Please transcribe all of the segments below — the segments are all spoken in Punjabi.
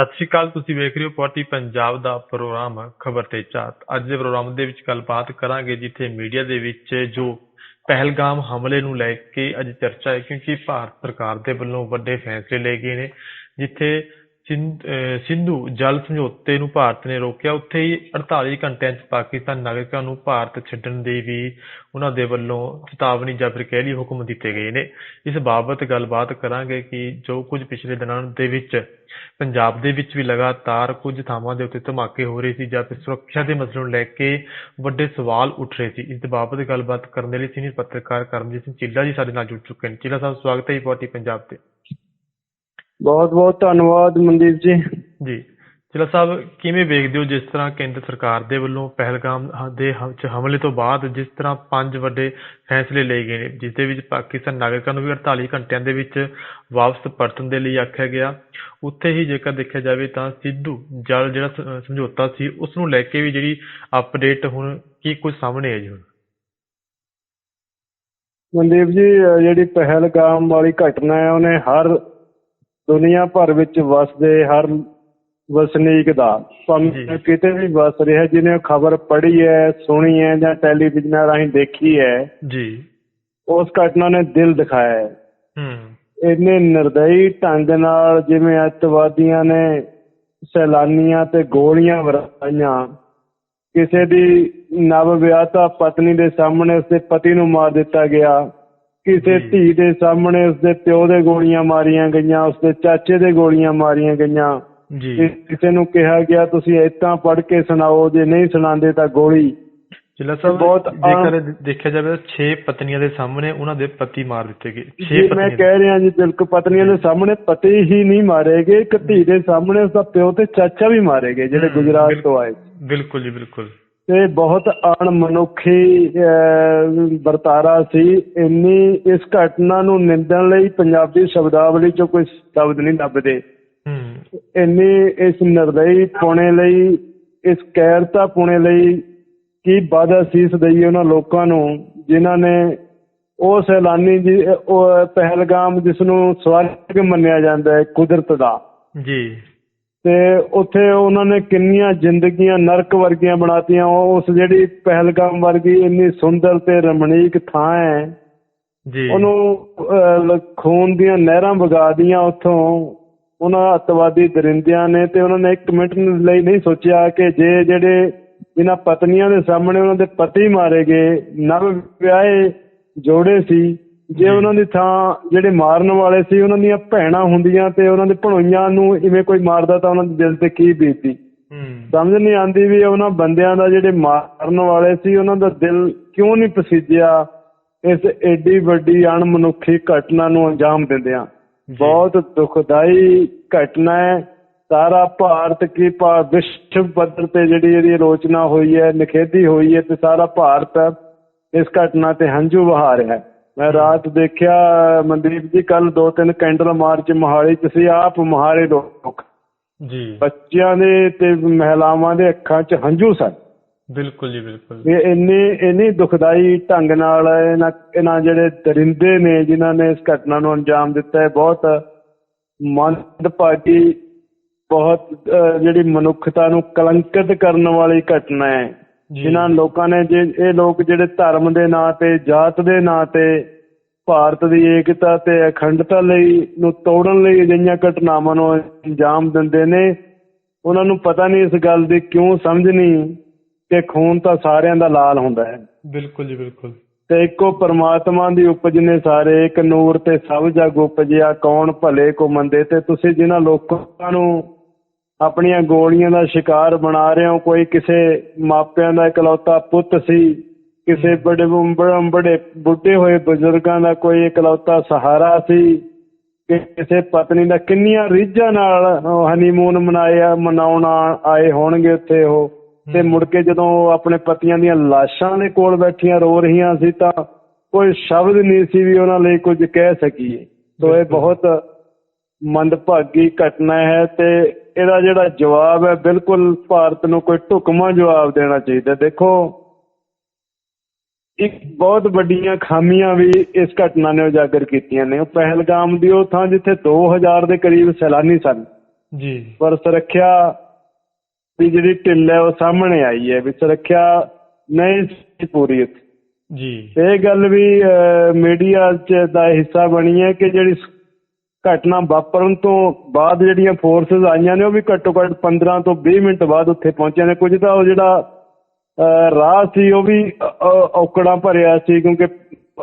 ਸਤਿ ਸ਼੍ਰੀ ਅਕਾਲ, ਤੁਸੀਂ ਵੇਖ ਰਹੇ ਹੋ ਪਾਰਟੀ ਪੰਜਾਬ ਦਾ ਪ੍ਰੋਗਰਾਮ ਖਬਰ ਤੇ ਚਾਤ ਅੱਜ ਦੇ ਪ੍ਰੋਗਰਾਮ ਦੇ ਵਿੱਚ ਗੱਲਬਾਤ ਕਰਾਂਗੇ ਜਿੱਥੇ ਮੀਡੀਆ ਦੇ ਵਿੱਚ ਜੋ ਪਹਿਲਗਾਮ ਹਮਲੇ ਨੂੰ ਲੈ ਕੇ ਅੱਜ ਚਰਚਾ ਹੈ, ਕਿਉਂਕਿ ਭਾਰਤ ਸਰਕਾਰ ਦੇ ਵੱਲੋਂ ਵੱਡੇ ਫੈਸਲੇ ਲਏ ਗਏ ਨੇ, ਜਿੱਥੇ ਸਿੰਧੂ ਜਲ ਸਮਝੌਤੇ ਨੂੰ ਭਾਰਤ ਨੇ ਰੋਕਿਆ। ਉੱਥੇ ਹੀ 48 ਘੰਟਿਆਂ 'ਚ ਪਾਕਿਸਤਾਨ ਨਾਗਰਿਕਾਂ ਨੂੰ ਭਾਰਤ ਛੱਡਣ ਦੀ ਵੀ ਉਹਨਾਂ ਦੇ ਵੱਲੋਂ ਚੇਤਾਵਨੀ ਜਾਂ ਫਿਰ ਕਹਿ ਲਈਏ ਹੁਕਮ ਦਿੱਤੇ ਗਏ ਨੇ। ਇਸ ਬਾਬਤ ਗੱਲਬਾਤ ਕਰਾਂਗੇ ਕਿ ਜੋ ਕੁਝ ਪਿਛਲੇ ਦਿਨਾਂ ਦੇ ਵਿੱਚ ਪੰਜਾਬ ਦੇ ਵਿੱਚ ਵੀ ਲਗਾਤਾਰ ਕੁਝ ਥਾਵਾਂ ਦੇ ਉੱਤੇ ਧਮਾਕੇ ਹੋ ਰਹੇ ਸੀ ਜਾਂ ਫਿਰ ਸੁਰੱਖਿਆ ਦੇ ਮਸਲੇ ਨੂੰ ਲੈ ਕੇ ਵੱਡੇ ਸਵਾਲ ਉੱਠ ਰਹੇ ਸੀ। ਇਸ ਦੇ ਬਾਬਤ ਗੱਲਬਾਤ ਕਰਨ ਦੇ ਲਈ ਸੀਨੀਅਰ ਪੱਤਰਕਾਰ ਕਰਮਜੀਤ ਸਿੰਘ ਚੀਲਾ ਜੀ ਸਾਡੇ ਨਾਲ ਜੁੜ ਚੁੱਕੇ ਨੇ। ਚਿੱਲਾ ਸਾਹਿਬ, ਸਵਾਗਤ ਹੈ ਜੀ ਪਾਰਟੀ ਪੰਜਾਬ ਤੇ। ਬਹੁਤ ਬਹੁਤ ਧੰਨਵਾਦ ਮਨਦੀਪ ਜੀ। ਜੀ। ਚਿੱਲਾ ਸਾਹਿਬ ਕਿਵੇਂ ਵੇਖਦੇ ਹੋ ਜਿਸ ਤਰ੍ਹਾਂ ਕੇਂਦਰ ਸਰਕਾਰ ਦੇ ਵੱਲੋਂ ਪਹਿਲਗਾਮ ਦੇ ਹਮਲੇ ਤੋਂ ਬਾਅਦ ਜਿਸ ਤਰ੍ਹਾਂ ਪੰਜ ਵੱਡੇ ਫੈਸਲੇ ਲਏ ਗਏ ਨੇ ਜਿਸ ਦੇ ਵਿੱਚ ਪਾਕਿਸਤਾਨ ਨਾਗਰਿਕਾਂ ਨੂੰ ਵੀ 48 ਘੰਟਿਆਂ ਦੇ ਵਿੱਚ ਵਾਪਸ ਪਰਤਣ ਦੇ ਲਈ ਆਖਿਆ ਗਿਆ। ਉੱਥੇ ਹੀ ਜੇਕਰ ਦੇਖਿਆ ਜਾਵੇ ਤਾਂ ਸਿੱਧੂ ਜਲ ਜਿਹੜਾ ਸਮਝੌਤਾ ਸੀ ਉਸ ਨੂੰ ਲੈ ਕੇ ਵੀ ਜਿਹੜੀ ਅਪਡੇਟ ਹੁਣ ਕੀ ਕੁਝ ਸਾਹਮਣੇ ਹੈ ਜੀ ਹੁਣ? ਮਨਦੀਪ ਜੀ ਜਿਹੜੀ ਪਹਿਲਗਾਮ ਵਾਲੀ ਘਟਨਾ ਹੈ ਉਹਨੇ ਹਰ ਦੁਨੀਆ ਭਰ ਵਿੱਚ ਵਸਦੇ ਹਰ ਵਸਨੀਕ ਦਾ। ਭਾਵੇਂ ਕਿਤੇ ਵੀ ਵਸ ਰਿਹਾ ਜਿਹਨੇ ਖਬਰ ਪੜ੍ਹੀ ਹੈ ਸੁਣੀ ਹੈ ਜਾਂ ਟੈਲੀਵਿਜ਼ਨ ਰਾਹੀਂ ਦੇਖੀ ਹੈ ਜੀ। ਉਸ ਘਟਨਾ ਨੇ ਦਿਲ ਦਿਖਾਇਆ ਹੈ। ਹੂੰ। ਇੰਨੇ ਨਿਰਦਈ ਢੰਗ ਨਾਲ ਜਿਵੇਂ ਅੱਤਵਾਦੀਆਂ ਨੇ ਸੈਲਾਨੀਆਂ ਤੇ ਗੋਲੀਆਂ ਵਰਤਾਈਆਂ ਕਿਸੇ ਦੀ ਨਵ ਵਿਆਹਤਾ ਪਤਨੀ ਦੇ ਸਾਹਮਣੇ ਉਸਦੇ ਪਤੀ ਨੂੰ ਮਾਰ ਦਿੱਤਾ ਗਿਆ। ਕਿਸੇ। ਧੀ ਦੇ ਸਾਹਮਣੇ ਉਸਦੇ ਪਿਓ ਦੇ ਗੋਲੀਆਂ ਮਾਰੀਆਂ ਗਈਆਂ ਉਸਦੇ ਚਾਚੇ ਦੇ ਗੋਲੀਆਂ ਮਾਰੀਆਂ ਗਈਆਂ। ਜੀ। ਕਿਸੇ ਨੂੰ ਕਿਹਾ ਗਿਆ ਤੁਸੀਂ ਇਤਾਂ ਪੜ੍ਹ ਕੇ ਸੁਣਾਓ ਜੇ ਨਹੀਂ ਸੁਣਾਉਂਦੇ ਤਾਂ ਗੋਲੀ। ਚਿੱਲਾ ਸਾਹਿਬ ਬਹੁਤ ਆਮ- ਜੇਕਰ ਦੇਖਿਆ ਜਾਵੇ ਤਾਂ 6 ਪਤਨੀਆਂ ਦੇ ਸਾਹਮਣੇ ਉਹਨਾਂ ਦੇ ਪਤੀ ਮਾਰ ਦਿੱਤੇ ਗਏ। 6 ਜੀ ਮੈਂ ਪਤਨੀਆਂ ਕਹਿ ਰਿਹਾ ਜੀ ਬਿਲਕੁਲ ਪਤਨੀਆਂ ਦੇ ਸਾਹਮਣੇ ਪਤੀ ਹੀ ਨਹੀਂ ਮਾਰੇ ਗਏ ਇੱਕ ਧੀ ਦੇ ਸਾਹਮਣੇ ਉਸਦਾ ਪਿਓ ਤੇ ਚਾਚਾ ਵੀ ਮਾਰੇ ਗਏ ਜਿਹੜੇ ਗੁਜਰਾਤ। ਤੋਂ ਆਏ ਬਿਲਕੁਲ ਜੀ ਬਿਲਕੁਲ। ਤੇ ਬਹੁਤ ਅਣਮਨੁੱਖੀ ਵਰਤਾਰਾ ਸੀ। ਇੰਨੀ ਇਸ ਘਟਨਾ ਨੂੰ ਨਿੰਦਣ ਲਈ ਪੰਜਾਬੀ ਸ਼ਬਦਾਵਲੀ ਚੋਂ ਕੋਈ ਸ਼ਬਦ ਨਹੀਂ ਲੱਭਦੇ। ਹੂੰ। ਇੰਨੀ ਇਸ ਨਿਰਦਈ ਪੁਣੇ ਲਈ ਇਸ ਕੈਰਤਾ ਪੁਣੇ ਲਈ ਕੀ ਵਾਦਾ ਸੀਸ ਦਈਏ ਉਹਨਾਂ ਲੋਕਾਂ ਨੂੰ ਜਿਨ੍ਹਾਂ ਨੇ ਉਹ ਸੈਲਾਨੀ ਜੀ ਪਹਿਲਗਾਮ ਜਿਸ ਨੂੰ ਸਵਰਗ ਮੰਨਿਆ ਜਾਂਦਾ ਹੈ ਕੁਦਰਤ ਦਾ। ਜੀ। ਤੇ ਉੱਥੇ ਉਹਨਾਂ ਨੇ ਕਿੰਨੀਆਂ ਜ਼ਿੰਦਗੀਆਂ ਨਰਕ ਵਰਗੀਆਂ ਬਣਾਤੀਆਂ। ਉਸ ਜਿਹੜੀ ਪਹਿਲਗਾਮ ਵਰਗੀ ਇੰਨੀ ਸੁੰਦਰ ਤੇ ਰਮਣੀਕ ਥਾਂ ਹੈ ਜੀ। ਉਹਨੂੰ ਖੂਨ ਦੀਆਂ ਨਹਿਰਾਂ ਵਗਾ ਦੀਆਂ ਉੱਥੋਂ। ਉਹਨਾਂ ਅੱਤਵਾਦੀ ਦਰਿੰਦਿਆਂ ਨੇ ਤੇ ਉਹਨਾਂ ਨੇ ਇੱਕ ਮਿੰਟ ਲਈ ਨਹੀਂ ਸੋਚਿਆ ਕਿ ਜੇ ਜਿਹੜੇ ਇਹਨਾਂ ਪਤਨੀਆਂ ਦੇ ਸਾਹਮਣੇ ਉਹਨਾਂ ਦੇ ਪਤੀ ਮਾਰੇ ਗਏ ਨਵ ਵਿਆਹੇ ਜੋੜੇ ਸੀ ਜੇ। ਉਹਨਾਂ ਦੀ ਥਾਂ ਜਿਹੜੇ ਮਾਰਨ ਵਾਲੇ ਸੀ ਉਹਨਾਂ ਦੀਆਂ ਭੈਣਾਂ ਹੁੰਦੀਆਂ ਤੇ ਉਹਨਾਂ ਦੇ ਭਣੋਈਆਂ ਨੂੰ ਇਵੇਂ ਕੋਈ ਮਾਰਦਾ ਤਾਂ ਉਹਨਾਂ ਦੇ ਦਿਲ ਤੇ ਕੀ ਬੀਤਦੀ? ਸਮਝ ਨਹੀਂ ਆਉਂਦੀ ਵੀ ਉਹਨਾਂ ਬੰਦਿਆਂ ਦਾ ਜਿਹੜੇ ਮਾਰਨ ਵਾਲੇ ਸੀ ਉਹਨਾਂ ਦਾ ਦਿਲ ਕਿਉਂ ਨਹੀਂ ਪਸੀਜਿਆ ਇਸ ਏਡੀ ਵੱਡੀ ਅਣਮਨੁੱਖੀ ਘਟਨਾ ਨੂੰ ਅੰਜਾਮ ਦਿੰਦਿਆਂ। ਬਹੁਤ ਦੁਖਦਾਈ ਘਟਨਾ ਹੈ। ਸਾਰਾ ਭਾਰਤ ਕੀ ਭਾ ਵਿਸ਼ਵ ਪੱਧਰ ਤੇ ਜਿਹੜੀ ਇਹਦੀ ਆਲੋਚਨਾ ਹੋਈ ਹੈ ਨਿਖੇਧੀ ਹੋਈ ਹੈ ਤੇ ਸਾਰਾ ਭਾਰਤ ਇਸ ਘਟਨਾ ਤੇ ਹੰਝੂ ਵਹਾ ਰਿਹਾ ਹੈ। ਮੈਂ ਰਾਤ ਦੇਖਿਆ ਮਨਦੀਪ ਜੀ ਕੱਲ ਦੋ ਤਿੰਨ ਕੈਂਡਲ ਮਾਰਚ ਮੋਹਾਲੀ ਚ ਸੀ ਆਪ ਮੋਹਾਲੀ ਲੋਕ। ਜੀ। ਬੱਚਿਆਂ ਦੇ ਤੇ ਮਹਿਲਾਵਾਂ ਦੇ ਅੱਖਾਂ 'ਚ ਹੰਝੂ ਸਨ। ਬਿਲਕੁਲ ਜੀ ਬਿਲਕੁਲ। ਇਹ ਇੰਨੀ ਇੰਨੀ ਦੁਖਦਾਈ ਢੰਗ ਨਾਲ ਇਹਨਾਂ ਇਹਨਾਂ ਜਿਹੜੇ ਦਰਿੰਦੇ ਨੇ ਜਿਨ੍ਹਾਂ ਨੇ ਇਸ ਘਟਨਾ ਨੂੰ ਅੰਜਾਮ ਦਿੱਤਾ ਹੈ ਬਹੁਤ ਮੰਦਭਾਗੀ ਬਹੁਤ ਜਿਹੜੀ ਮਨੁੱਖਤਾ ਨੂੰ ਕਲੰਕਿਤ ਕਰਨ ਵਾਲੀ ਘਟਨਾ ਹੈ। ਜਿਨ੍ਹਾਂ ਲੋਕਾਂ ਨੇ ਜੇ ਇਹ ਲੋਕ ਜਿਹੜੇ ਧਰਮ ਦੇ ਨਾਂ ਤੇ ਜਾਤ ਦੇ ਨਾਂ ਤੇ ਭਾਰਤ ਦੀ ਏਕਤਾ ਤੇ ਅਖੰਡਤਾ ਲਈ ਨੂੰ ਤੋੜਨ ਲਈ ਅਜਿਹੀਆਂ ਘਟਨਾਵਾਂ ਨੂੰ ਅੰਜਾਮ ਦਿੰਦੇ ਨੇ ਉਹਨਾਂ ਨੂੰ ਪਤਾ ਨਹੀਂ ਇਸ ਗੱਲ ਦੀ ਕਿਉਂ ਸਮਝ ਨਹੀਂ ਕਿ ਖੂਨ ਤਾਂ ਸਾਰਿਆਂ ਦਾ ਲਾਲ ਹੁੰਦਾ ਹੈ। ਬਿਲਕੁਲ ਜੀ ਬਿਲਕੁਲ। ਤੇ ਇੱਕੋ ਪਰਮਾਤਮਾ ਦੀ ਉਪਜ ਨੇ ਸਾਰੇ ਇੱਕ ਨੂਰ ਤੇ ਸਭ ਜਗ ਉਪਜਿਆ ਕੌਣ ਭਲੇ ਕੋ ਮੰਦੇ ਤੇ ਤੁਸੀਂ ਜਿਨ੍ਹਾਂ ਲੋਕਾਂ ਨੂੰ ਆਪਣੀਆਂ ਗੋਲੀਆਂ ਦਾ ਸ਼ਿਕਾਰ ਬਣਾ ਰਹੇ ਹੋ। ਕੋਈ ਕਿਸੇ ਮਾਪਿਆਂ ਦਾ ਇਕਲੌਤਾ ਪੁੱਤ ਸੀ ਕਿਸੇ ਬੜੇ ਬੜੇ ਬੜੇ ਬੁੱਢੇ ਹੋਏ ਬਜ਼ੁਰਗਾਂ ਦਾ ਕੋਈ ਇਕਲੌਤਾ ਸਹਾਰਾ ਸੀ। ਕਿਸੇ ਪਤਨੀ ਦਾ ਕਿੰਨੀਆਂ ਰੀਝਾਂ ਨਾਲ ਹਨੀਮੂਨ ਮਨਾਇਆ ਮਨਾਉਣ ਆਏ ਹੋਣਗੇ ਉੱਥੇ ਉਹ। ਤੇ ਮੁੜ ਕੇ ਜਦੋਂ ਉਹ ਆਪਣੇ ਪਤੀਆਂ ਦੀਆਂ ਲਾਸ਼ਾਂ ਦੇ ਕੋਲ ਬੈਠੀਆਂ ਰੋ ਰਹੀਆਂ ਸੀ ਤਾਂ ਕੋਈ ਸ਼ਬਦ ਨਹੀਂ ਸੀ ਵੀ ਉਹਨਾਂ ਲਈ ਕੁਝ ਕਹਿ ਸਕੀਏ। ਸੋ ਇਹ। ਬਹੁਤ ਮੰਦਭਾਗੀ ਘਟਨਾ ਹੈ ਤੇ ਇਹਦਾ ਜਿਹੜਾ ਜਵਾਬ ਹੈ ਬਿਲਕੁਲ ਭਾਰਤ ਨੂੰ ਕੋਈ ਢੁਕਵਾਂ ਜਵਾਬ ਦੇਣਾ ਚਾਹੀਦਾ। ਦੇਖੋ ਇੱਕ ਬਹੁਤ ਵੱਡੀਆਂ ਖਾਮੀਆਂ ਵੀ ਇਸ ਘਟਨਾ ਨੇ ਉਜਾਗਰ ਕੀਤੀਆਂ ਨੇ। ਉਹ ਪਹਿਲਗਾਮ ਦੀ ਉਹ ਥਾਂ ਜਿੱਥੇ 2000 ਦੇ ਕਰੀਬ ਸੈਲਾਨੀ ਸਨ। ਜੀ। ਪਰ ਸੁਰੱਖਿਆ ਦੀ ਜਿਹੜੀ ਢਿੱਲ ਹੈ ਉਹ ਸਾਹਮਣੇ ਆਈ ਹੈ ਵੀ ਸੁਰੱਖਿਆ ਨਹੀਂ ਸੀ ਪੂਰੀ ਜੀ। ਇਹ ਗੱਲ ਵੀ ਮੀਡੀਆ 'ਚ ਦਾ ਹਿੱਸਾ ਬਣੀ ਹੈ ਕਿ ਜਿਹੜੀ ਘਟਨਾ ਵਾਪਰਨ ਤੋਂ ਬਾਅਦ ਜਿਹੜੀਆਂ ਫੋਰਸਸ ਆਈਆਂ ਨੇ ਉਹ ਵੀ ਘੱਟੋ ਘੱਟ 15 ਤੋਂ 20 ਮਿੰਟ ਬਾਅਦ ਉੱਥੇ ਪਹੁੰਚੀਆਂ ਨੇ। ਕੁਝ ਤਾਂ ਉਹ ਜਿਹੜਾ ਰਾਹ ਸੀ ਉਹ ਵੀ ਔਕੜਾਂ ਭਰਿਆ ਸੀ ਕਿਉਂਕਿ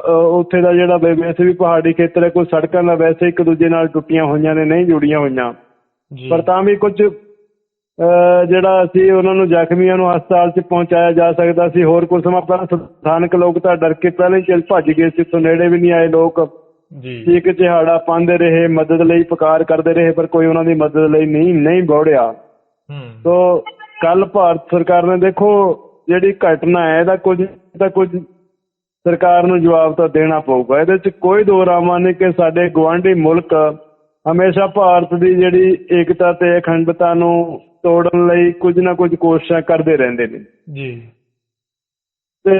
ਉੱਥੇ ਦਾ ਜਿਹੜਾ ਵੈਸੇ ਵੀ ਪਹਾੜੀ ਖੇਤਰ ਹੈ ਕੋਈ ਸੜਕਾਂ ਦਾ ਵੈਸੇ ਇੱਕ ਦੂਜੇ ਨਾਲ ਟੁੱਟੀਆਂ ਹੋਈਆਂ ਨੇ ਨਹੀਂ ਜੁੜੀਆਂ ਹੋਈਆਂ। ਜੀ। ਪਰ ਤਾਂ ਵੀ ਕੁਝ ਜਿਹੜਾ ਸੀ ਉਹਨਾਂ ਨੂੰ ਜ਼ਖਮੀਆਂ ਨੂੰ ਹਸਪਤਾਲ 'ਚ ਪਹੁੰਚਾਇਆ ਜਾ ਸਕਦਾ ਸੀ। ਹੋਰ ਕੁਝ ਸਮਾਂ ਪਹਿਲਾਂ ਸਥਾਨਕ ਲੋਕ ਤਾਂ ਡਰ ਕੇ ਪਹਿਲਾਂ ਹੀ ਚੱਲ ਭੱਜ ਗਏ ਸੀ ਤੋਂ ਨੇੜੇ ਵੀ ਨਹੀਂ ਆਏ ਲੋਕ। ਜੀ। ਚੀਕ ਚਿਹਾੜਾ ਪਾਉਂਦੇ ਰਹੇ ਮਦਦ ਲਈ ਪੁਕਾਰ ਕਰਦੇ ਰਹੇ ਪਰ ਕੋਈ ਉਹਨਾਂ ਦੀ ਮਦਦ ਲਈ ਨਹੀਂ ਨਹੀਂ ਬੋੜਿਆ। ਹੂੰ। ਸੋ ਕੱਲ ਭਾਰਤ ਸਰਕਾਰ ਨੇ ਦੇਖੋ ਜਿਹੜੀ ਘਟਨਾ ਹੈ ਇਹਦਾ ਕੁਝ ਤਾਂ ਕੁਝ ਸਰਕਾਰ ਨੂੰ ਜਵਾਬ ਤਾਂ ਦੇਣਾ ਪਊਗਾ। ਇਹਦੇ 'ਚ ਕੋਈ ਦੋ ਰਾਮਾ ਨਹੀਂ ਕਿ ਸਾਡੇ ਗਵਾਂਢੀ ਮੁਲਕ ਹਮੇਸ਼ਾ ਭਾਰਤ ਦੀ ਜਿਹੜੀ ਏਕਤਾ ਤੇ ਅਖੰਡਤਾ ਨੂੰ ਤੋੜਨ ਲਈ ਕੁਝ ਨਾ ਕੁਝ ਕੋਸ਼ਿਸ਼ਾਂ ਕਰਦੇ ਰਹਿੰਦੇ ਨੇ। ਜੀ। ਤੇ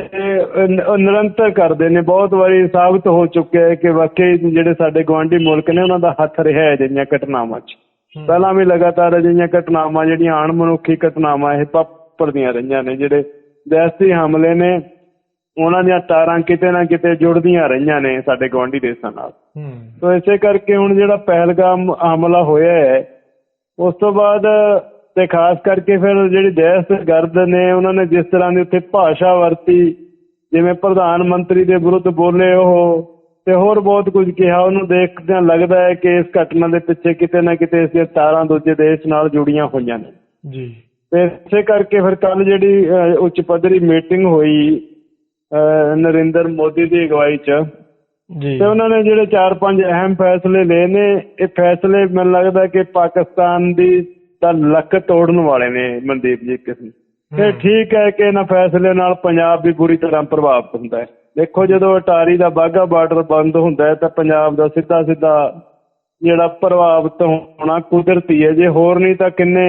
ਨਿਰੰਤਰ ਕਰਦੇ ਨੇ। ਬਹੁਤ ਵਾਰੀ ਸਾਬਤ ਹੋ ਚੁੱਕਿਆ ਹੈ ਕਿ ਵਾਕਈ ਜਿਹੜੇ ਸਾਡੇ ਗਵਾਂਢੀ ਮੁਲਕ ਨੇ ਉਹਨਾਂ ਦਾ ਹੱਥ ਰਿਹਾ ਹੈ ਅਜਿਹੀਆਂ ਘਟਨਾਵਾਂ 'ਚ। ਪਹਿਲਾਂ ਵੀ ਲਗਾਤਾਰ ਅਜਿਹੀਆਂ ਘਟਨਾਵਾਂ ਜਿਹੜੀਆਂ ਅਣਮਨੁੱਖੀ ਘਟਨਾਵਾਂ ਇਹ ਵਾਪਰਦੀਆਂ ਰਹੀਆਂ ਨੇ। ਜਿਹੜੇ ਦਹਿਸ਼ਤੀ ਹਮਲੇ ਨੇ ਉਹਨਾਂ ਦੀਆਂ ਤਾਰਾਂ ਕਿਤੇ ਨਾ ਕਿਤੇ ਜੁੜਦੀਆਂ ਰਹੀਆਂ ਨੇ ਸਾਡੇ ਗਵਾਂਢੀ ਦੇਸ਼ਾਂ ਨਾਲ। ਸੋ ਇਸੇ ਕਰਕੇ ਹੁਣ ਜਿਹੜਾ ਪਹਿਲਗਾਮ ਹਮਲਾ ਹੋਇਆ ਹੈ ਉਸ ਤੋਂ ਬਾਅਦ ਤੇ ਖਾਸ ਕਰਕੇ ਫਿਰ ਜਿਹੜੀ ਦਹਿਸ਼ਤਗਰਦ ਨੇ ਉਹਨਾਂ ਨੇ ਜਿਸ ਤਰ੍ਹਾਂ ਦੀ ਉੱਥੇ ਭਾਸ਼ਾ ਵਰਤੀ ਜਿਵੇਂ ਪ੍ਰਧਾਨ ਮੰਤਰੀ ਦੇ ਵਿਰੁੱਧ ਬੋਲੇ ਉਹ ਤੇ ਹੋਰ ਬਹੁਤ ਕੁਝ ਕਿਹਾ। ਉਹਨੂੰ ਦੇਖਦਿਆਂ ਲੱਗਦਾ ਹੈ ਕਿ ਇਸ ਘਟਨਾ ਦੇ ਪਿੱਛੇ ਕਿਤੇ ਨਾ ਕਿਤੇ ਇਸ ਦੀਆਂ ਤਾਰਾਂ ਦੂਜੇ ਦੇਸ਼ ਨਾਲ ਜੁੜੀਆਂ ਹੋਈਆਂ ਨੇ। ਜੀ। ਤੇ ਇਸੇ ਕਰਕੇ ਫਿਰ ਕੱਲ ਜਿਹੜੀ ਉੱਚ ਪੱਧਰੀ ਮੀਟਿੰਗ ਹੋਈ ਨਰਿੰਦਰ ਮੋਦੀ ਦੀ ਅਗਵਾਈ 'ਚ। ਜੀ। ਤੇ ਉਹਨਾਂ ਨੇ ਜਿਹੜੇ 4-5 ਅਹਿਮ ਫੈਸਲੇ ਲਏ ਨੇ ਇਹ ਫੈਸਲੇ ਮੈਨੂੰ ਲੱਗਦਾ ਕਿ ਪਾਕਿਸਤਾਨ ਦੀ ਤਾਂ ਲੱਕ ਤੋੜਨ ਵਾਲੇ ਨੇ ਮਨਦੀਪ ਜੀ ਕਿਸਮ ਹੂੰ, ਠੀਕ ਹੈ ਕਿ ਇਹਨਾਂ ਫੈਸਲੇ ਨਾਲ ਪੰਜਾਬ ਵੀ ਬੁਰੀ ਤਰ੍ਹਾਂ ਪ੍ਰਭਾਵਿਤ ਹੁੰਦਾ ਹੈ। ਦੇਖੋ ਜਦੋਂ ਅਟਾਰੀ ਦਾ ਬਾਘਾ ਬਾਰਡਰ ਬੰਦ ਹੁੰਦਾ ਹੈ ਤਾਂ ਪੰਜਾਬ ਦਾ ਸਿੱਧਾ ਸਿੱਧਾ ਜਿਹੜਾ ਪ੍ਰਭਾਵਿਤ ਹੋਣਾ ਕੁਦਰਤੀ ਹੈ। ਜੇ ਹੋਰ ਨਹੀਂ ਤਾਂ ਕਿੰਨੇ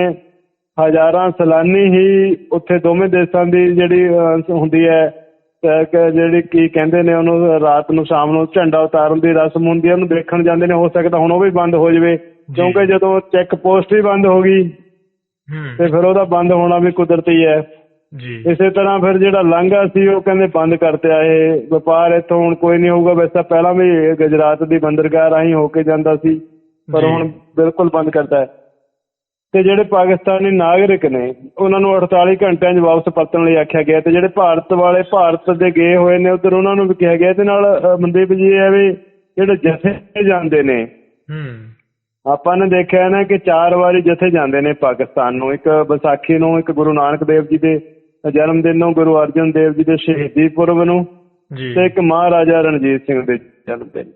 ਹਜ਼ਾਰਾਂ ਸੈਲਾਨੀ ਹੀ ਉੱਥੇ ਦੋਵੇਂ ਦੇਸ਼ਾਂ ਦੀ ਜਿਹੜੀ ਹੁੰਦੀ ਹੈ ਤੇ ਕਿ ਜਿਹੜੀ ਕੀ ਕਹਿੰਦੇ ਨੇ ਉਹਨੂੰ ਰਾਤ ਨੂੰ ਸ਼ਾਮ ਨੂੰ ਝੰਡਾ ਉਤਾਰਨ ਦੀ ਰਸਮ ਹੁੰਦੀ ਹੈ। ਉਹਨੂੰ ਦੇਖਣ ਜਾਂਦੇ ਨੇ ਹੋ ਸਕਦਾ ਹੁਣ ਉਹ ਵੀ ਬੰਦ ਹੋ ਜਾਵੇ। ਕਿਉਂਕਿ ਜਦੋਂ ਚੈੱਕ ਪੋਸਟ ਹੀ ਬੰਦ ਹੋ ਗਈ ਤੇ ਫਿਰ ਉਹਦਾ ਬੰਦ ਹੋਣਾ ਵੀ ਕੁਦਰਤੀ ਹੈ। ਜੀ। ਇਸੇ ਤਰ੍ਹਾਂ ਫਿਰ ਜਿਹੜਾ ਲਾਂਘਾ ਸੀ ਉਹ ਕਹਿੰਦੇ ਬੰਦ ਕਰਤਿਆ। ਇਹ ਵਪਾਰ ਇੱਥੋਂ ਹੁਣ ਕੋਈ ਨਹੀਂ ਹੋਊਗਾ। ਵੈਸੇ ਪਹਿਲਾਂ ਵੀ ਗੁਜਰਾਤ ਦੀ ਬੰਦਰਗਾਹ ਰਾਹੀਂ ਹੋ ਕੇ ਜਾਂਦਾ ਸੀ ਪਰ। ਹੁਣ ਬਿਲਕੁਲ ਬੰਦ ਕਰਤਾ ਹੈ। ਤੇ ਜਿਹੜੇ ਪਾਕਿਸਤਾਨੀ ਨਾਗਰਿਕ ਨੇ ਉਹਨਾਂ ਨੂੰ 48 ਘੰਟਿਆਂ 'ਚ ਵਾਪਸ ਪਰਤਣ ਲਈ ਆਖਿਆ ਗਿਆ। ਤੇ ਜਿਹੜੇ ਭਾਰਤ ਵਾਲੇ ਭਾਰਤ ਦੇ ਗਏ ਹੋਏ ਨੇ ਉਧਰ ਉਹਨਾਂ ਨੂੰ ਵੀ ਕਿਹਾ ਗਿਆ। ਇਹਦੇ ਨਾਲ ਮਨਦੀਪ ਜੀ ਹੈ ਵੀ ਜਿਹੜੇ ਜਥੇ ਜਾਂਦੇ ਨੇ ਹੂੰ। ਆਪਾਂ ਨੇ ਦੇਖਿਆ ਨਾ ਕਿ ਚਾਰ ਵਾਰੀ ਜਥੇ ਜਾਂਦੇ ਨੇ ਪਾਕਿਸਤਾਨ ਨੂੰ ਇੱਕ ਵਿਸਾਖੀ ਨੂੰ ਇੱਕ ਗੁਰੂ ਨਾਨਕ ਦੇਵ ਜੀ ਦੇ ਜਨਮ ਦਿਨ ਨੂੰ ਗੁਰੂ ਅਰਜਨ ਦੇਵ ਜੀ ਦੇ ਸ਼ਹੀਦੀ ਪੁਰਬ ਨੂੰ ਜੀ। ਤੇ ਇੱਕ ਮਹਾਰਾਜਾ ਰਣਜੀਤ ਸਿੰਘ ਦੇ ਜਨਮ ਦਿਨ।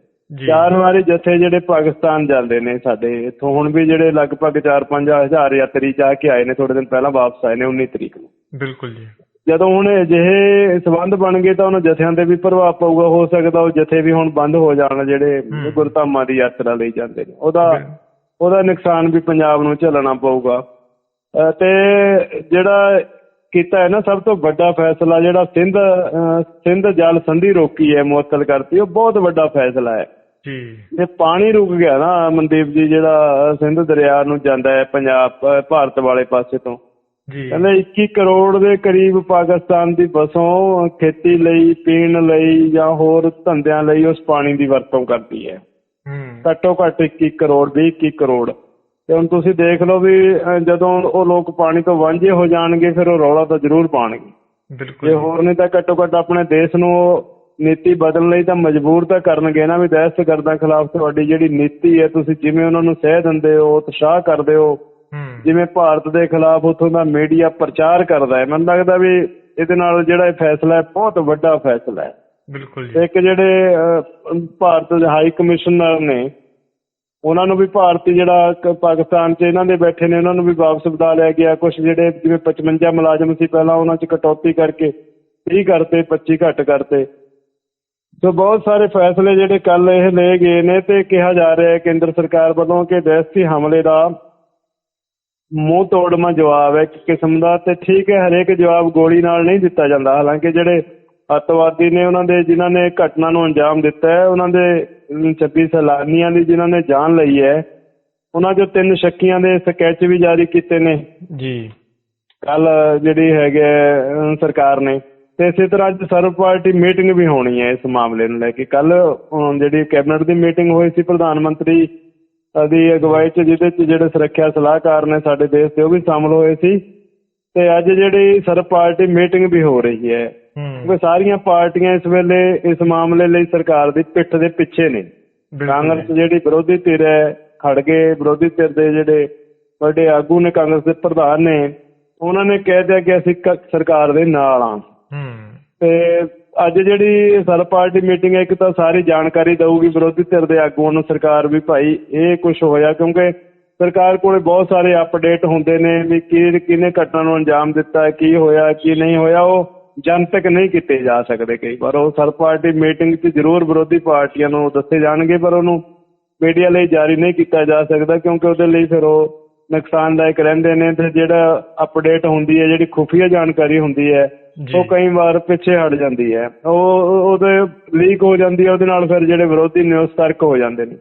ਚਾਰ ਵਾਰੀ ਜਥੇ ਜਿਹੜੇ ਪਾਕਿਸਤਾਨ ਜਾਂਦੇ ਨੇ ਸਾਡੇ ਇੱਥੋਂ ਹੁਣ ਵੀ ਜਿਹੜੇ ਲਗਭਗ 4-5 ਹਜ਼ਾਰ ਯਾਤਰੀ ਜਾ ਕੇ ਆਏ ਨੇ ਥੋੜੇ ਦਿਨ ਪਹਿਲਾਂ ਵਾਪਸ ਆਏ ਨੇ 19 ਤਰੀਕ ਨੂੰ। ਬਿਲਕੁਲ ਜੀ। ਜਦੋਂ ਹੁਣ ਅਜਿਹੇ ਸਬੰਧ ਬਣ ਗਏ ਤਾਂ ਉਹਨਾਂ ਜਥਿਆਂ ਤੇ ਵੀ ਪ੍ਰਭਾਵ ਪਊਗਾ ਹੋ ਸਕਦਾ ਉਹ ਜਥੇ ਵੀ ਹੁਣ ਬੰਦ ਹੋ ਜਾਣ ਜਿਹੜੇ। ਗੁਰਧਾਮਾਂ ਦੀ ਯਾਤਰਾ ਲਈ ਜਾਂਦੇ ਨੇ। ਉਹਦਾ ਉਹਦਾ ਨੁਕਸਾਨ ਵੀ ਪੰਜਾਬ ਨੂੰ ਝੱਲਣਾ ਪਊਗਾ। ਤੇ ਜਿਹੜਾ ਕੀਤਾ ਹੈ ਨਾ ਸਭ ਤੋਂ ਵੱਡਾ ਫੈਸਲਾ ਜਿਹੜਾ ਸਿੰਧ ਸਿੰਧ ਜਲ ਸੰਧੀ ਰੋਕੀ ਹੈ ਮੁਅੱਤਲ ਕਰਤੀ ਉਹ ਬਹੁਤ ਵੱਡਾ ਫੈਸਲਾ ਹੈ। ਜੀ। ਜੇ ਪਾਣੀ ਰੁਕ ਗਿਆ ਨਾ ਮਨਦੀਪ ਜੀ ਜਿਹੜਾ ਸਿੰਧ ਦਰਿਆ ਨੂੰ ਜਾਂਦਾ ਹੈ ਪੰਜਾਬ ਭਾਰਤ ਵਾਲੇ ਪਾਸੇ ਤੋਂ। ਕਹਿੰਦੇ 21 ਕਰੋੜ ਦੇ ਕਰੀਬ ਪਾਕਿਸਤਾਨ ਦੀ ਵਸੋਂ ਖੇਤੀ ਲਈ ਪੀਣ ਲਈ ਜਾਂ ਹੋਰ ਧੰਦਿਆਂ ਲਈ ਉਸ ਪਾਣੀ ਦੀ ਵਰਤੋਂ ਕਰਦੀ ਹੈ। ਹੂੰ। ਘੱਟੋ ਘੱਟ 21 ਕਰੋੜ 20 21 ਕਰੋੜ। ਤੇ ਹੁਣ ਤੁਸੀਂ ਦੇਖ ਲਓ ਵੀ ਜਦੋਂ ਉਹ ਲੋਕ ਪਾਣੀ ਤੋਂ ਵਾਂਝੇ ਹੋ ਜਾਣਗੇ ਫਿਰ ਉਹ ਰੌਲਾ ਤਾਂ ਜ਼ਰੂਰ ਪਾਣਗੇ। ਬਿਲਕੁਲ ਜੇ। ਹੋਰ ਨਹੀਂ ਤਾਂ ਘੱਟੋ ਘੱਟ ਆਪਣੇ ਦੇਸ਼ ਨੂੰ ਨੀਤੀ ਬਦਲਣ ਲਈ ਤਾਂ ਮਜਬੂਰ ਤਾਂ ਕਰਨਗੇ ਨਾ ਵੀ ਦਹਿਸ਼ਤਗਰਦਾਂ ਖਿਲਾਫ ਤੁਹਾਡੀ ਜਿਹੜੀ ਨੀਤੀ ਹੈ ਤੁਸੀਂ ਜਿਵੇਂ ਉਹਨਾਂ ਨੂੰ ਸਹਿ ਦਿੰਦੇ ਹੋ ਉਤਸ਼ਾਹ ਕਰਦੇ ਹੂੰ ਜਿਵੇਂ ਭਾਰਤ ਦੇ ਖਿਲਾਫ ਉੱਥੋਂ ਦਾ ਮੀਡੀਆ ਪ੍ਰਚਾਰ ਕਰਦਾ ਹੈ ਮੈਨੂੰ ਲੱਗਦਾ ਵੀ ਇਹਦੇ ਨਾਲ ਜਿਹੜਾ ਇਹ ਫੈਸਲਾ ਹੈ ਬਹੁਤ ਵੱਡਾ ਫੈਸਲਾ ਹੈ। ਬਿਲਕੁਲ ਜੀ। ਇੱਕ ਜਿਹੜੇ ਭਾਰਤ ਦੇ ਹਾਈ ਕਮਿਸ਼ਨਰ ਨੇ ਉਹਨਾਂ ਨੂੰ ਵੀ ਭਾਰਤੀ ਜਿਹੜਾ ਪਾਕਿਸਤਾਨ 'ਚ ਇਹਨਾਂ ਦੇ ਬੈਠੇ ਨੇ ਉਹਨਾਂ ਨੂੰ ਵੀ ਵਾਪਸ ਬੁਲਾ ਲਿਆ ਗਿਆ। ਕੁਝ ਜਿਹੜੇ ਜਿਵੇਂ 55 ਮੁਲਾਜ਼ਮ ਸੀ ਪਹਿਲਾਂ ਉਹਨਾਂ 'ਚ ਕਟੌਤੀ ਕਰਕੇ 30 ਕਰਤੇ 25 ਘੱਟ ਕਰਤੇ। ਸੋ ਬਹੁਤ ਸਾਰੇ ਫੈਸਲੇ ਜਿਹੜੇ ਕੱਲ ਇਹ ਲਏ ਗਏ ਨੇ ਤੇ ਕਿਹਾ ਜਾ ਰਿਹਾ ਹੈ ਕੇਂਦਰ ਸਰਕਾਰ ਵੱਲੋਂ ਕਿ ਦਹਿਸ਼ਤੀ ਹਮਲੇ ਦਾ ਮੂੰਹ ਤੋੜਮਾ ਜਵਾਬ ਹੈ ਇੱਕ ਕਿਸਮ ਦਾ ਤੇ ਠੀਕ ਹੈ ਹਰੇਕ ਜਵਾਬ ਗੋਲੀ ਨਾਲ ਨਹੀਂ ਦਿੱਤਾ ਜਾਂਦਾ। ਹਾਲਾਂਕਿ ਜਿਹੜੇ ਅੱਤਵਾਦੀ ਨੇ ਉਹਨਾਂ ਦੇ ਜਿਨ੍ਹਾਂ ਨੇ ਘਟਨਾ ਨੂੰ ਅੰਜਾਮ ਦਿੱਤਾ ਹੈ ਉਹਨਾਂ ਦੇ ਅਮ, 26 ਸੈਲਾਨੀਆਂ ਦੀ ਜਿਨ੍ਹਾਂ ਨੇ ਜਾਨ ਲਈ ਹੈ ਉਹਨਾਂ 'ਚੋਂ ਤਿੰਨ ਸ਼ੱਕੀਆਂ ਦੇ ਸਕੈਚ ਵੀ ਜਾਰੀ ਕੀਤੇ ਨੇ। ਜੀ। ਕੱਲ ਜਿਹੜੀ ਹੈਗੇ ਸਰਕਾਰ ਨੇ। ਤੇ ਇਸੇ ਤਰ੍ਹਾਂ ਅੱਜ ਸਰਵ ਪਾਰਟੀ ਮੀਟਿੰਗ ਵੀ ਹੋਣੀ ਹੈ ਇਸ ਮਾਮਲੇ ਨੂੰ ਲੈ ਕੇ। ਕੱਲ ਜਿਹੜੀ ਕੈਬਨਿਟ ਦੀ ਮੀਟਿੰਗ ਹੋਈ ਸੀ ਪ੍ਰਧਾਨ ਮੰਤਰੀ ਦੀ ਅਗਵਾਈ 'ਚ ਜਿਹਦੇ 'ਚ ਜਿਹੜੇ ਸੁਰੱਖਿਆ ਸਲਾਹਕਾਰ ਨੇ ਸਾਡੇ ਦੇਸ਼ ਦੇ ਉਹ ਵੀ ਸ਼ਾਮਲ ਹੋਏ ਸੀ। ਤੇ ਅੱਜ ਜਿਹੜੀ ਸਰਵ ਪਾਰਟੀ ਮੀਟਿੰਗ ਵੀ ਹੋ ਰਹੀ ਹੈ ਕਿਉਂਕਿ ਸਾਰੀਆਂ ਪਾਰਟੀਆਂ ਇਸ ਵੇਲੇ ਇਸ ਮਾਮਲੇ ਲਈ ਸਰਕਾਰ ਦੀ ਪਿੱਠ ਦੇ ਪਿੱਛੇ ਨੇ। ਕਾਂਗਰਸ। ਜਿਹੜੀ ਵਿਰੋਧੀ ਧਿਰ ਹੈ ਖੜ ਗਏ। ਵਿਰੋਧੀ ਧਿਰ ਦੇ ਜਿਹੜੇ ਵੱਡੇ ਆਗੂ ਨੇ ਕਾਂਗਰਸ ਦੇ ਪ੍ਰਧਾਨ ਨੇ ਉਹਨਾਂ ਨੇ ਕਹਿ ਦਿਆ ਕਿ ਅਸੀਂ ਸਰਕਾਰ ਦੇ ਨਾਲ ਆ ਹੂੰ। ਤੇ ਅੱਜ ਜਿਹੜੀ ਸਰ ਪਾਰਟੀ ਮੀਟਿੰਗ ਹੈ, ਇੱਕ ਤਾਂ ਸਾਰੀ ਜਾਣਕਾਰੀ ਦਊਗੀ ਵਿਰੋਧੀ ਧਿਰ ਦੇ ਆਗੂਆਂ ਨੂੰ, ਸਰਕਾਰ ਵੀ ਭਾਈ, ਇਹ ਕੁਝ ਹੋਇਆ ਕਿਉਂਕਿ ਸਰਕਾਰ ਕੋਲੇ ਬਹੁਤ ਸਾਰੇ ਅਪਡੇਟ ਹੁੰਦੇ ਨੇ ਵੀ ਕੀ, ਕਿਹਨੇ ਘਟਨਾ ਨੂੰ ਅੰਜਾਮ ਦਿੱਤਾ, ਕੀ ਹੋਇਆ, ਕੀ ਨਹੀਂ ਹੋਇਆ, ਉਹ ਜਨਤਕ ਨਹੀਂ ਕੀਤੇ ਜਾ ਸਕਦੇ ਕਈ ਵਾਰ। ਉਹ ਸਰ ਪਾਰਟੀ ਮੀਟਿੰਗ 'ਚ ਜ਼ਰੂਰ ਵਿਰੋਧੀ ਪਾਰਟੀਆਂ ਨੂੰ ਦੱਸੇ ਜਾਣਗੇ, ਪਰ ਉਹਨੂੰ ਮੀਡੀਆ ਲਈ ਜਾਰੀ ਨਹੀਂ ਕੀਤਾ ਜਾ ਸਕਦਾ ਕਿਉਂਕਿ ਉਹਦੇ ਲਈ ਫਿਰ ਉਹ ਨੁਕਸਾਨਦਾਇਕ ਰਹਿੰਦੇ ਨੇ ਤੇ ਜਿਹੜਾ ਅਪਡੇਟ ਹੁੰਦੀ ਹੈ, ਜਿਹੜੀ ਖੁਫੀਆ ਜਾਣਕਾਰੀ ਹੁੰਦੀ ਹੈ ਉਹ ਕਈ ਵਾਰ ਪਿੱਛੇ ਹਟ ਜਾਂਦੀ ਹੈ। ਉਹ ਉਹ- ਉਹਦੇ ਲੀਕ ਹੋ ਜਾਂਦੀ ਹੈ ਉਹਦੇ ਨਾਲ ਫਿਰ ਜਿਹੜੇ ਵਿਰੋਧੀ ਨੇ ਉਹ ਸਤਰਕ ਹੋ ਜਾਂਦੇ ਨੇ।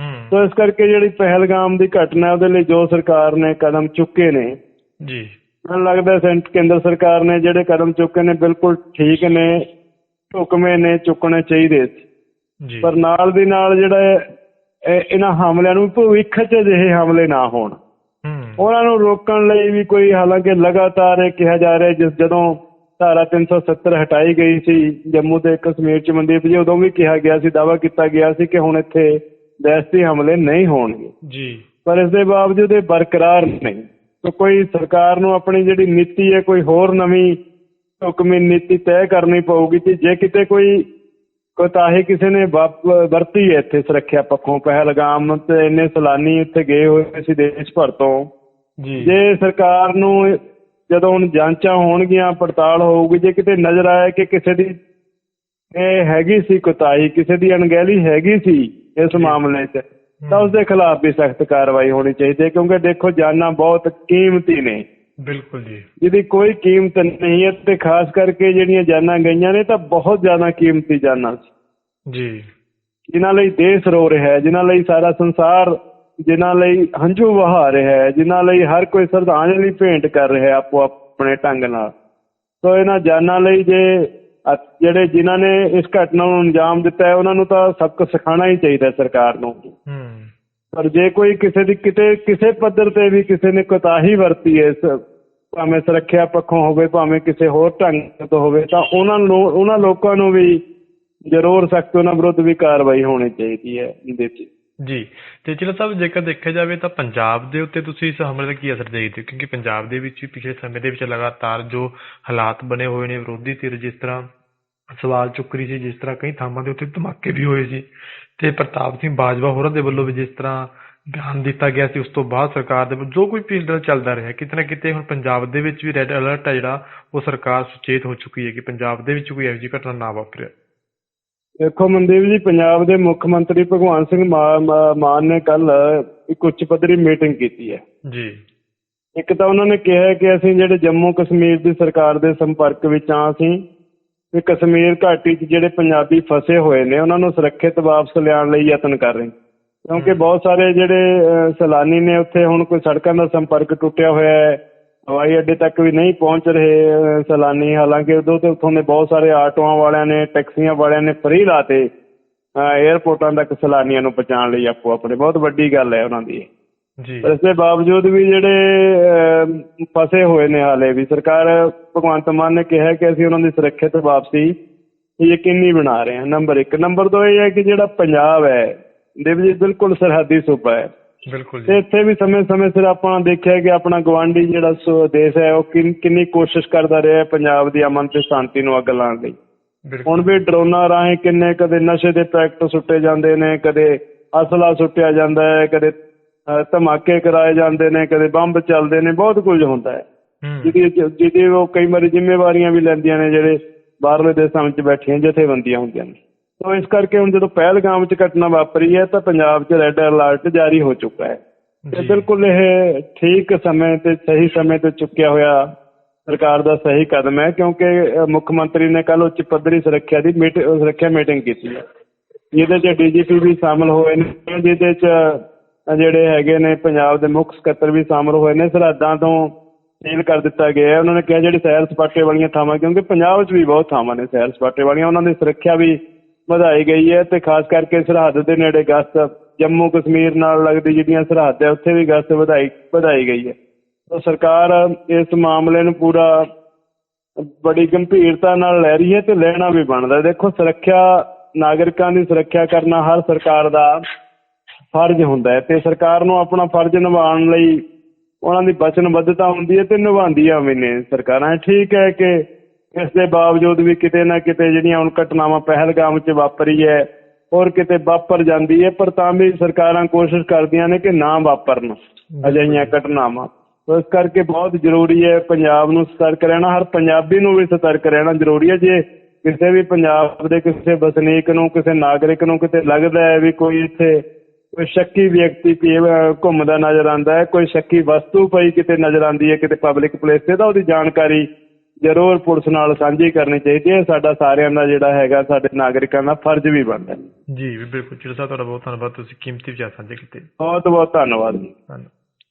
ਹੂੰ। ਸੋ ਇਸ ਕਰਕੇ ਜਿਹੜੀ ਪਹਿਲਗਾਮ ਦੀ ਘਟਨਾ ਉਹਦੇ ਲਈ ਜੋ ਸਰਕਾਰ ਨੇ ਕਦਮ ਚੁੱਕੇ ਨੇ ਜੀ। ਮੈਨੂੰ ਲੱਗਦਾ ਸੈਂਟ ਕੇਂਦਰ ਸਰਕਾਰ ਨੇ ਜਿਹੜੇ ਕਦਮ ਚੁੱਕੇ ਨੇ ਬਿਲਕੁਲ ਠੀਕ ਨੇ ਢੁਕਵੇਂ ਨੇ ਚੁੱਕਣੇ ਚਾਹੀਦੇ ਸੀ ਜੀ। ਪਰ ਨਾਲ ਦੀ ਨਾਲ ਜਿਹੜਾ ਇਹ- ਇਹ- ਇਹਨਾਂ ਹਮਲਿਆਂ ਨੂੰ ਭਵਿੱਖ 'ਚ ਅਜਿਹੇ ਹਮਲੇ ਨਾ ਹੋਣ। ਉਹਨਾਂ ਨੂੰ ਰੋਕਣ ਲਈ ਵੀ ਕੋਈ ਹਾਲਾਂਕਿ ਲਗਾਤਾਰ ਇਹ ਕਿਹਾ ਜਾ ਰਿਹਾ ਜਿਸ ਜਦੋਂ ਧਾਰਾ 370 ਹਟਾਈ ਗਈ ਸੀ ਜੰਮੂ ਤੇ ਕਸ਼ਮੀਰ 'ਚ ਮਨਦੀਪ ਜੀ ਉਦੋਂ ਵੀ ਕਿਹਾ ਗਿਆ ਸੀ ਦਾਵਾ ਕੀਤਾ ਗਿਆ ਸੀ ਕਿ ਹੁਣ ਇੱਥੇ ਦਹਿਸ਼ਤੀ ਹਮਲੇ ਨਹੀਂ ਹੋਣਗੇ। ਜੀ। ਪਰ ਇਸ ਦੇ ਬਾਵਜੂਦ ਇਹ ਬਰਕਰਾਰ ਨਹੀਂ। ਤਾਂ ਕੋਈ ਸਰਕਾਰ ਨੂੰ ਆਪਣੀ ਜਿਹੜੀ ਨੀਤੀ ਹੈ ਕੋਈ ਹੋਰ ਨਵੀਂ ਹੁਕਮੀ ਨੀਤੀ ਤੈਅ ਕਰਨੀ ਪਊਗੀ ਕਿ ਜੇ ਕਿਤੇ ਕੋਈ ਕੋਤਾਹੀ ਕਿਸੇ ਨੇ ਵਰਤੀ ਹੈ ਇੱਥੇ ਸੁਰੱਖਿਆ ਪੱਖੋਂ ਪਹਿਲਗਾਮ ਤੇ ਇੰਨੇ ਸੈਲਾਨੀ ਇੱਥੇ ਗਏ ਹੋਏ ਸੀ ਦੇਸ਼ ਭਰ ਤੋਂ। ਜੀ। ਜੇ ਸਰਕਾਰ ਨੂੰ ਜਦੋਂ ਹੁਣ ਜਾਂਚਾਂ ਹੋਣਗੀਆਂ ਪੜਤਾਲ ਹੋਊਗੀ ਜੇ ਕਿਤੇ ਨਜ਼ਰ ਆਇਆ ਕਿ ਕਿਸੇ ਦੀ ਇਹ ਹੈਗੀ ਸੀ ਕੋਤਾਹੀ ਕਿਸੇ ਦੀ ਅਣਗਹਿਲੀ ਹੈਗੀ ਸੀ ਇਸ ਮਾਮਲੇ 'ਚ ਤਾਂ ਉਸ ਦੇ ਖਿਲਾਫ ਵੀ ਸਖਤ ਕਾਰਵਾਈ ਹੋਣੀ ਚਾਹੀਦੀ ਹੈ ਕਿਉਂਕਿ ਦੇਖੋ ਜਾਨਾਂ ਬਹੁਤ ਕੀਮਤੀ ਨੇ। ਬਿਲਕੁਲ ਜੀ। ਜਿਹਦੀ ਕੋਈ ਕੀਮਤ ਨਹੀਂ ਹੈ ਤੇ ਖਾਸ ਕਰਕੇ ਜਿਹੜੀਆਂ ਜਾਨਾਂ ਗਈਆਂ ਨੇ ਤਾਂ ਬਹੁਤ ਜ਼ਿਆਦਾ ਕੀਮਤੀ ਜਾਨਾਂ ਸੀ। ਜੀ। ਜਿਨ੍ਹਾਂ ਲਈ ਦੇਸ਼ ਰੋ ਰਿਹਾ ਹੈ ਜਿਨ੍ਹਾਂ ਲਈ ਸਾਰਾ ਸੰਸਾਰ ਜਿਨ੍ਹਾਂ ਲਈ ਹੰਝੂ ਵਹਾ ਰਿਹਾ ਹੈ ਜਿਨ੍ਹਾਂ ਲਈ ਹਰ ਕੋਈ ਸ਼ਰਧਾਂਜਲੀ ਭੇਂਟ ਕਰ ਰਿਹਾ ਆਪੋ ਆਪਣੇ ਢੰਗ ਨਾਲ। ਸੋ ਇਹਨਾਂ ਜਾਨਾਂ ਲਈ ਜੇ ਜਿਹੜੇ ਜਿਨ੍ਹਾਂ ਨੇ ਇਸ ਘਟਨਾ ਨੂੰ ਅੰਜਾਮ ਦਿੱਤਾ ਹੈ ਉਹਨਾਂ ਨੂੰ ਤਾਂ ਸਬਕ ਸਿਖਾਉਣਾ ਹੀ ਚਾਹੀਦਾ ਸਰਕਾਰ ਨੂੰ। ਪਰ ਜੇ ਕੋਈ ਕਿਸੇ ਦੀ ਕਿਤੇ ਕਿਸੇ ਪੱਧਰ ਤੇ ਵੀ ਕਿਸੇ ਨੇ ਕੋਤਾਹੀ ਵਰਤੀ ਹੈ ਭਾਵੇਂ ਸੁਰੱਖਿਆ ਪੱਖੋਂ ਹੋਵੇ ਭਾਵੇਂ ਕਿਸੇ ਹੋਰ ਢੰਗ ਤੋਂ ਹੋਵੇ ਤਾਂ ਉਹਨਾਂ ਨੂੰ ਉਹਨਾਂ ਲੋਕਾਂ ਨੂੰ ਵੀ ਜ਼ਰੂਰ ਸਖਤ ਉਹਨਾਂ ਵਿਰੁੱਧ ਵੀ ਕਾਰਵਾਈ ਹੋਣੀ ਚਾਹੀਦੀ ਹੈ ਇਹਦੇ 'ਚ ਜੀ। ਤੇ ਚਲੋ ਸਾਹਿਬ, ਜੇਕਰ ਦੇਖਿਆ ਜਾਵੇ ਤਾਂ ਪੰਜਾਬ ਦੇ ਉੱਤੇ ਤੁਸੀਂ ਇਸ ਹਮਲੇ ਦਾ ਕੀ ਅਸਰ ਦੇਖਦੇ ਹੋ? ਕਿਉਂਕਿ ਪੰਜਾਬ ਦੇ ਵਿੱਚ ਪਿਛਲੇ ਸਮੇਂ ਦੇ ਵਿੱਚ ਲਗਾਤਾਰ ਜੋ ਹਾਲਾਤ ਬਣੇ ਹੋਏ ਨੇ, ਵਿਰੋਧੀ ਧਿਰ ਜਿਸ ਤਰ੍ਹਾਂ ਸਵਾਲ ਚੁੱਕ ਰਹੀ ਸੀ, ਜਿਸ ਤਰ੍ਹਾਂ ਕਈ ਥਾਵਾਂ ਦੇ ਉੱਤੇ ਧਮਾਕੇ ਵੀ ਹੋਏ ਸੀ, ਤੇ ਪ੍ਰਤਾਪ ਸਿੰਘ ਬਾਜਵਾ ਹੋਰਾਂ ਦੇ ਵੱਲੋਂ ਵੀ ਜਿਸ ਤਰ੍ਹਾਂ ਬਿਆਨ ਦਿੱਤਾ ਗਿਆ ਸੀ, ਉਸ ਤੋਂ ਬਾਅਦ ਸਰਕਾਰ ਦੇ ਜੋ ਕੋਈ ਪਿੰਡਲ ਚੱਲਦਾ ਰਿਹਾ, ਕਿਤੇ ਨਾ ਕਿਤੇ ਹੁਣ ਪੰਜਾਬ ਦੇ ਵਿੱਚ ਵੀ ਰੈੱਡ ਅਲਰਟ ਹੈ ਜਿਹੜਾ, ਉਹ ਸਰਕਾਰ ਸੁਚੇਤ ਹੋ ਚੁੱਕੀ ਹੈ ਕਿ ਪੰਜਾਬ ਦੇ ਵਿੱਚ ਕੋਈ ਇਹੋ ਜਿਹੀ ਘਟਨਾ ਨਾ ਵਾਪਰੇ। ਦੇਖੋ ਮਨਦੀਪ ਜੀ ਪੰਜਾਬ ਦੇ ਮੁੱਖ ਮੰਤਰੀ ਭਗਵੰਤ ਸਿੰਘ ਮਾਨ ਨੇ ਕੱਲ ਇੱਕ ਉੱਚ ਪੱਧਰੀ ਮੀਟਿੰਗ ਕੀਤੀ ਹੈ। ਜੀ। ਇੱਕ ਤਾਂ ਉਹਨਾਂ ਨੇ ਕਿਹਾ ਕਿ ਅਸੀਂ ਜਿਹੜੇ ਜੰਮੂ ਕਸ਼ਮੀਰ ਦੀ ਸਰਕਾਰ ਦੇ ਸੰਪਰਕ ਵਿੱਚ ਆ ਅਸੀਂ ਕਿ ਕਸ਼ਮੀਰ ਘਾਟੀ 'ਚ ਜਿਹੜੇ ਪੰਜਾਬੀ ਫਸੇ ਹੋਏ ਨੇ ਉਹਨਾਂ ਨੂੰ ਸੁਰੱਖਿਅਤ ਵਾਪਸ ਲਿਆਉਣ ਲਈ ਯਤਨ ਕਰ ਰਹੇ ਕਿਉਂਕਿ ਬਹੁਤ ਸਾਰੇ ਜਿਹੜੇ ਸੈਲਾਨੀ ਨੇ ਉੱਥੇ ਹੁਣ ਕੋਈ ਸੜਕਾਂ ਦਾ ਸੰਪਰਕ ਟੁੱਟਿਆ ਹੋਇਆ ਹੈ ਹਵਾਈ ਅੱਡੇ ਤੱਕ ਵੀ ਨਹੀਂ ਪਹੁੰਚ ਰਹੇ ਸੈਲਾਨੀ। ਹਾਲਾਂਕਿ ਉਦੋਂ ਤੇ ਉੱਥੋਂ ਦੇ ਬਹੁਤ ਸਾਰੇ ਆਟੋਆਂ ਵਾਲਿਆਂ ਨੇ ਟੈਕਸੀਆਂ ਵਾਲਿਆਂ ਨੇ ਫ੍ਰੀ ਲਾਤੇ 에ਅਰਪੋਰਟਾਂ ਤੱਕ ਸੈਲਾਨੀਆਂ ਨੂੰ ਪਹੁੰਚਾਉਣ ਲਈ ਆਪੋ ਆਪਣੇ। ਬਹੁਤ ਵੱਡੀ ਗੱਲ ਹੈ ਉਹਨਾਂ ਦੀ। ਜੀ। ਇਸ ਦੇ ਬਾਵਜੂਦ ਵੀ ਜਿਹੜੇ ਫਸੇ ਹੋਏ ਨੇ ਹਾਲੇ ਵੀ ਸਰਕਾਰ ਭਗਵੰਤ ਮਾਨ ਨੇ ਕਿਹਾ ਕਿ ਅਸੀਂ ਉਹਨਾਂ ਦੀ ਸੁਰੱਖਿਅਤ ਵਾਪਸੀ ਯਕੀਨੀ ਬਣਾ ਰਹੇ ਹਾਂ। ਨੰਬਰ 1 ਨੰਬਰ 2 ਇਹ ਹੈ ਕਿ ਜਿਹੜਾ ਪੰਜਾਬ ਹੈ ਦੇਵ ਜੀ ਬਿਲਕੁਲ ਸਰਹੱਦੀ ਸੂਬਾ ਹੈ। ਬਿਲਕੁਲ ਜੀ। ਇੱਥੇ ਵੀ ਸਮੇਂ-ਸਮੇਂ ਸਿਰ ਆਪਾਂ ਦੇਖਿਆ ਕਿ ਆਪਣਾ ਗਵਾਂਢੀ ਜਿਹੜਾ ਦੇਸ਼ ਹੈ ਉਹ ਕਿੰਨ- ਕੋਸ਼ਿਸ਼ ਕਰਦਾ ਰਿਹਾ ਪੰਜਾਬ ਦੀ ਅਮਨ ਤੇ ਸ਼ਾਂਤੀ ਨੂੰ ਅੱਗ ਲਾਉਣ ਲਈ। ਹੁਣ ਵੀ ਡਰੋਨਾਂ ਰਾਹੀਂ ਕਿੰਨੇ ਕਦੇ ਨਸ਼ੇ ਦੇ ਪੈਕਟ ਸੁੱਟੇ ਜਾਂਦੇ ਨੇ ਕਦੇ ਅਸਲਾ ਸੁੱਟਿਆ ਜਾਂਦਾ ਹੈ ਕਦੇ ਧਮਾਕੇ ਕਰਾਏ ਜਾਂਦੇ ਨੇ ਕਦੇ ਬੰਬ ਚੱਲਦੇ ਨੇ ਬਹੁਤ ਕੁਝ ਹੁੰਦਾ ਹੈ। ਹੂੰ। ਜਿਹਦੀ ਜਿਹਦੀ ਉਹ ਕਈ ਵਾਰੀ ਜ਼ਿੰਮੇਵਾਰੀਆਂ ਵੀ ਲੈਂਦੀਆਂ ਨੇ ਜਿਹੜੇ ਬਾਹਰਲੇ ਦੇਸ਼ਾਂ ਵਿੱਚ ਬੈਠੀਆਂ ਜਥੇਬੰਦੀਆਂ ਹੁੰਦੀਆਂ ਨੇ। ਸੋ ਇਸ ਕਰਕੇ ਹੁਣ ਜਦੋਂ ਪਹਿਲਗਾਮ 'ਚ ਘਟਨਾ ਵਾਪਰੀ ਹੈ ਤਾਂ ਪੰਜਾਬ 'ਚ ਰੈੱਡ ਅਲਰਟ ਜਾਰੀ ਹੋ ਚੁੱਕਾ ਹੈ। ਤੇ। ਬਿਲਕੁਲ ਇਹ ਠੀਕ ਸਮੇਂ ਤੇ ਸਹੀ ਸਮੇਂ ਤੇ ਚੁੱਕਿਆ ਹੋਇਆ ਸਰਕਾਰ ਦਾ ਸਹੀ ਕਦਮ ਹੈ ਕਿਉਂਕਿ ਮੁੱਖ ਮੰਤਰੀ ਨੇ ਕੱਲ ਉੱਚ ਪੱਧਰੀ ਸੁਰੱਖਿਆ ਦੀ ਸੁਰੱਖਿਆ ਮੀਟਿੰਗ ਕੀਤੀ ਹੈ। ਜਿਹਦੇ 'ਚ ਡੀਜੀਪੀ ਵੀ ਸ਼ਾਮਲ ਹੋਏ ਨੇ ਜਿਹਦੇ 'ਚ ਜਿਹੜੇ ਹੈਗੇ ਨੇ ਪੰਜਾਬ ਦੇ ਮੁੱਖ ਸਕੱਤਰ ਵੀ ਸ਼ਾਮਲ ਹੋਏ ਨੇ ਸਰਹੱਦਾਂ ਤੋਂ ਸੀਲ ਕਰ ਦਿੱਤਾ ਗਿਆ ਹੈ। ਉਹਨਾਂ ਨੇ ਕਿਹਾ ਜਿਹੜੀ ਸੈਰ ਸਪਾਟੇ ਵਾਲੀਆਂ ਥਾਵਾਂ ਕਿਉਂਕਿ ਪੰਜਾਬ 'ਚ ਵੀ ਬਹੁਤ ਥਾਵਾਂ ਨੇ ਸੈਰ ਸਪਾਟੇ ਵਾਲੀਆਂ ਉਹਨਾਂ ਦੀ ਸੁਰੱਖਿਆ ਵੀ ਵਧਾਈ ਗਈ ਹੈ ਤੇ ਖਾਸ ਕਰਕੇ ਸਰਹੱਦ ਦੇ ਨੇੜੇ ਗਸ਼ਤ ਜੰਮੂ ਕਸ਼ਮੀਰ ਨਾਲ ਲੱਗਦੀ ਜਿਹੜੀਆਂ ਸਰਹੱਦ ਹੈ, ਉੱਥੇ ਵੀ ਗਸ਼ਤ ਵਧਾਈ ਵਧਾਈ ਗਈ ਹੈ। ਤਾਂ ਸਰਕਾਰ ਇਸ ਮਾਮਲੇ ਨੂੰ ਪੂਰਾ ਬੜੀ ਗੰਭੀਰਤਾ ਨਾਲ ਲੈ ਰਹੀ ਹੈ ਤੇ ਲੈਣਾ ਵੀ ਬਣਦਾ ਦੇਖੋ, ਸੁਰੱਖਿਆ, ਨਾਗਰਿਕਾਂ ਦੀ ਸੁਰੱਖਿਆ ਕਰਨਾ ਹਰ ਸਰਕਾਰ ਦਾ ਫਰਜ਼ ਹੁੰਦਾ ਹੈ ਤੇ ਸਰਕਾਰ ਨੂੰ ਆਪਣਾ ਫਰਜ਼ ਨਿਭਾਉਣ ਲਈ ਉਹਨਾਂ ਦੀ ਵਚਨਬੱਧਤਾ ਹੁੰਦੀ ਹੈ ਤੇ ਨਿਭਾਉਂਦੀਆਂ ਵੀ ਨੇ ਸਰਕਾਰਾਂ। ਠੀਕ ਹੈ ਕਿ ਇਸ ਦੇ ਬਾਵਜੂਦ ਵੀ ਕਿਤੇ ਨਾ ਕਿਤੇ ਜਿਹੜੀਆਂ ਹੁਣ ਘਟਨਾਵਾਂ ਪਹਿਲਗਾਮ 'ਚ ਵਾਪਰੀ ਹੈ ਹੋਰ ਕਿਤੇ ਵਾਪਰ ਜਾਂਦੀ ਹੈ ਪਰ ਤਾਂ ਵੀ ਸਰਕਾਰਾਂ ਕੋਸ਼ਿਸ਼ ਕਰਦੀਆਂ ਨੇ ਕਿ ਨਾ ਵਾਪਰਨ ਅਜਿਹੀਆਂ ਘਟਨਾਵਾਂ। ਇਸ ਕਰਕੇ ਬਹੁਤ ਜ਼ਰੂਰੀ ਹੈ ਪੰਜਾਬ ਨੂੰ ਸਤਰਕ ਰਹਿਣਾ ਹਰ ਪੰਜਾਬੀ ਨੂੰ ਵੀ ਸਤਰਕ ਰਹਿਣਾ ਜ਼ਰੂਰੀ ਹੈ ਜੇ ਕਿਸੇ ਵੀ ਪੰਜਾਬ ਦੇ ਕਿਸੇ ਵਸਨੀਕ ਨੂੰ ਕਿਸੇ ਨਾਗਰਿਕ ਨੂੰ ਕਿਤੇ ਲੱਗਦਾ ਹੈ ਵੀ ਕੋਈ ਇੱਥੇ ਕੋਈ ਸ਼ੱਕੀ ਵਿਅਕਤੀ ਘੁੰਮਦਾ ਨਜ਼ਰ ਆਉਂਦਾ ਹੈ ਕੋਈ ਸ਼ੱਕੀ ਵਸਤੂ ਪਈ ਕਿਤੇ ਨਜ਼ਰ ਆਉਂਦੀ ਹੈ ਕਿਤੇ ਪਬਲਿਕ ਪਲੇਸ ਤੇ ਤਾਂ ਉਹਦੀ ਜਾਣਕਾਰੀ ਜ਼ਰੂਰ ਪੁਲਿਸ ਨਾਲ ਸਾਂਝੀ ਕਰਨੀ ਚਾਹੀਦੀ ਹੈ। ਸਾਡਾ ਸਾਰਿਆਂ ਦਾ ਜਿਹੜਾ ਹੈਗਾ ਸਾਡੇ ਨਾਗਰਿਕਾਂ ਦਾ ਫਰਜ਼ ਵੀ ਬਣਦਾ ਜੀ ਬਿਲਕੁਲ। ਸਾਹਿਬ ਤੁਹਾਡਾ ਬਹੁਤ ਧੰਨਵਾਦ। ਤੁਸੀਂ ਕੀਮਤੀ ਵਿਚਾਰ ਸਾਂਝੇ ਕੀਤੇ। ਬਹੁਤ ਬਹੁਤ ਧੰਨਵਾਦ ਜੀ। ਧੰਨਵਾਦ।